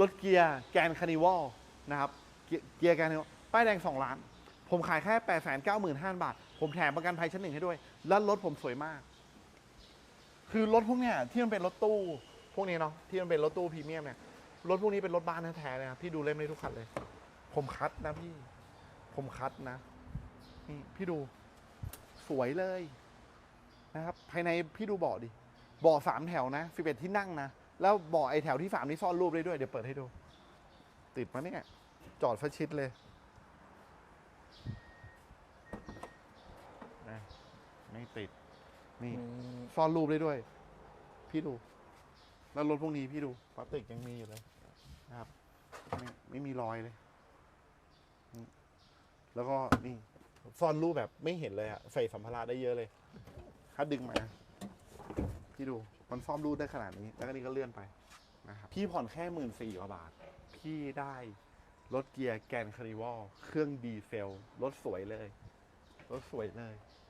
รถเกียร์แกนคานิวอลนะครับ เกียร์แกนนิวอลป้ายแดง 2 ล้าน ผมขายแค่ 8 9 5 0 0 0 บาท ผมแถมประกันภัยชั้นหนึ่งให้ด้วย แล้วรถผมสวยมาก คือรถพวกเนี้ยที่มันเป็นรถตู้ พวกนี้เนาะที่มันเป็นรถตู้พรีเมียมเนี่ยรถพวกนี้เป็นรถบ้านแท้ๆเลยครับพี่ดูเล่มนี้ทุกคันเลย ผมคัดนะพี่ ผมคัดนะนี่พี่ดูสวยเลยนะครับ ภายในพี่ดูเบาะดิเบาะสามแถวนะสิบเอ็ดที่นั่งนะ แล้วเบาะไอแถวที่สามนี่ซ่อนรูปได้ด้วย เดี๋ยวเปิดให้ดู ติดมาเนี่ย จอดฟัชิดเลยนะไม่ติด นี่ ซ่อนรูปได้ด้วย พี่ดู แล้วรถพวกนี้พี่ดูพลาสติกยังมีอยู่เลยนะครับไม่ไม่มีรอยเลยนี่แล้วก็นี่ซ่อนรูปแบบไม่เห็นเลยอะใส่สัมภาระได้เยอะเลย ถ้าดึงมา พี่ดู มันซ่อมรูดได้ขนาดนี้ แล้วก็นี่ก็เลื่อนไปนะครับพี่ผ่อนแค่หมื่นสี่กว่าบาท พี่ได้รถเกียร์แกนคาริวอลเครื่องดีเซลรถสวยเลยรถสวยเลย